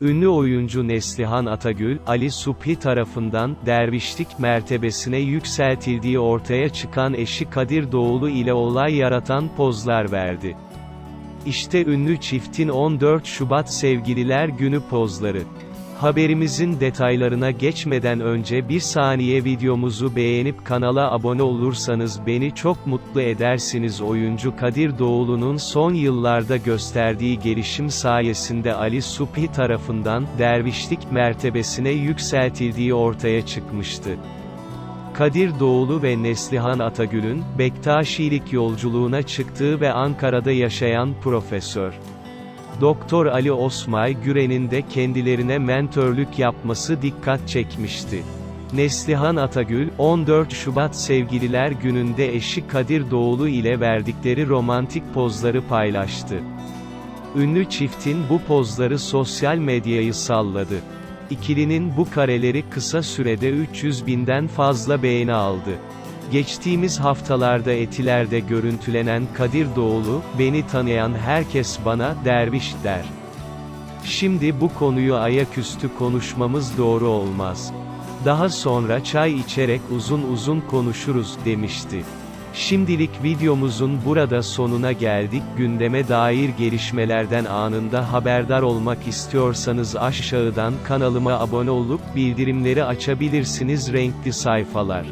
Ünlü oyuncu Neslihan Atagül, Ali Subhi tarafından, dervişlik mertebesine yükseltildiği ortaya çıkan eşi Kadir Doğulu ile olay yaratan pozlar verdi. İşte ünlü çiftin 14 Şubat Sevgililer Günü pozları. Haberimizin detaylarına geçmeden önce bir saniye videomuzu beğenip kanala abone olursanız beni çok mutlu edersiniz. Oyuncu Kadir Doğulu'nun son yıllarda gösterdiği gelişim sayesinde Ali Subhi tarafından dervişlik mertebesine yükseltildiği ortaya çıkmıştı. Kadir Doğulu ve Neslihan Atagül'ün, Bektaşilik yolculuğuna çıktığı ve Ankara'da yaşayan Profesör. Doktor Ali Osmay Güren'in de kendilerine mentörlük yapması dikkat çekmişti. Neslihan Atagül, 14 Şubat Sevgililer Günü'nde eşi Kadir Doğulu ile verdikleri romantik pozları paylaştı. Ünlü çiftin bu pozları sosyal medyayı salladı. İkilinin bu kareleri kısa sürede 300 binden fazla beğeni aldı. Geçtiğimiz haftalarda etilerde görüntülenen Kadir Doğulu, beni tanıyan herkes bana, derviş der. Şimdi bu konuyu ayaküstü konuşmamız doğru olmaz. Daha sonra çay içerek uzun uzun konuşuruz, demişti. Şimdilik videomuzun burada sonuna geldik. Gündeme dair gelişmelerden anında haberdar olmak istiyorsanız aşağıdan kanalıma abone olup bildirimleri açabilirsiniz renkli sayfalar.